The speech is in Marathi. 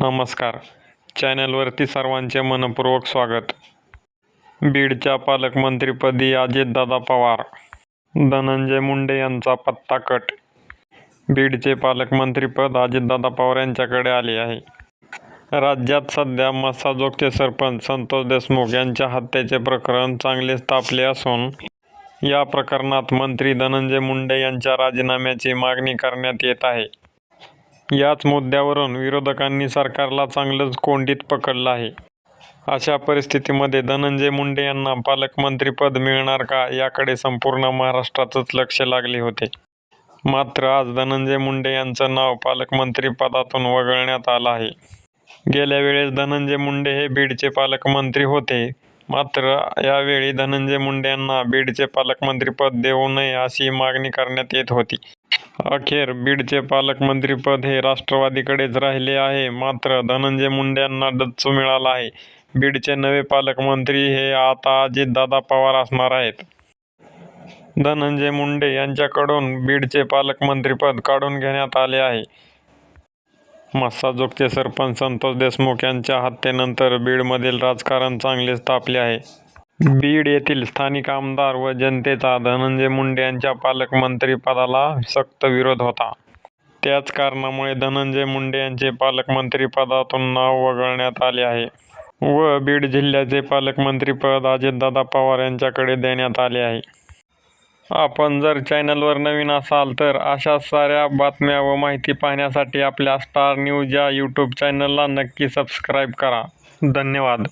नमस्कार. चॅनलवरती सर्वांचे मनपूर्वक स्वागत. बीडच्या पालकमंत्रीपदी अजितदादा पवार धनंजय मुंडे यांचा पत्ता कट. बीडचे पालकमंत्रीपद अजितदादा पवार यांच्याकडे आले आहे. राज्यात सध्या मसाजोगचे सरपंच संतोष देशमुख यांच्या हत्येचे प्रकरण चांगलेच तापले असून या प्रकरणात मंत्री धनंजय मुंडे यांच्या राजीनाम्याची मागणी करण्यात येत आहे. याच मुद्द्यावरून विरोधकांनी सरकारला चांगलंच कोंडीत पकडलं आहे. अशा परिस्थितीमध्ये धनंजय मुंडे यांना पालकमंत्रीपद मिळणार का याकडे संपूर्ण महाराष्ट्राचंच लक्ष लागले होते. मात्र आज धनंजय मुंडे यांचं नाव पालकमंत्रीपदातून वगळण्यात आलं आहे. गेल्या वेळेस धनंजय मुंडे हे बीडचे पालकमंत्री होते. मात्र यावेळी धनंजय मुंडे यांना बीडचे पालकमंत्रीपद देऊ नये अशी मागणी करण्यात येत होती. अखेर बीडचे पालकमंत्रीपद हे राष्ट्रवादीकडेच राहिले आहे. मात्र धनंजय मुंडे यांना डच्चू मिळाला आहे. बीडचे नवे पालकमंत्री हे आता अजितदादा पवार असणार आहेत. धनंजय मुंडे यांच्याकडून बीडचे पालकमंत्रीपद काढून घेण्यात आले आहे. मस्साजोगचे सरपंच संतोष देशमुख यांच्या हत्येनंतर बीडमधील राजकारण चांगलेच तापले आहे. बीड येथील स्थानिक आमदार व जनतेचा धनंजय मुंडे यांच्या पालकमंत्रीपदाला सक्त विरोध होता. त्याच कारणामुळे धनंजय मुंडे यांचे पालकमंत्रीपदातून नाव वगळण्यात आले आहे व बीड जिल्ह्याचे पालकमंत्रीपद अजितदादा पवार यांच्याकडे देण्यात आले आहे. आपण जर चॅनलवर नवीन असाल तर अशा साऱ्या बातम्या व माहिती पाहण्यासाठी आपल्या स्टार न्यूज या यूट्यूब चॅनलला नक्की सबस्क्राईब करा. धन्यवाद.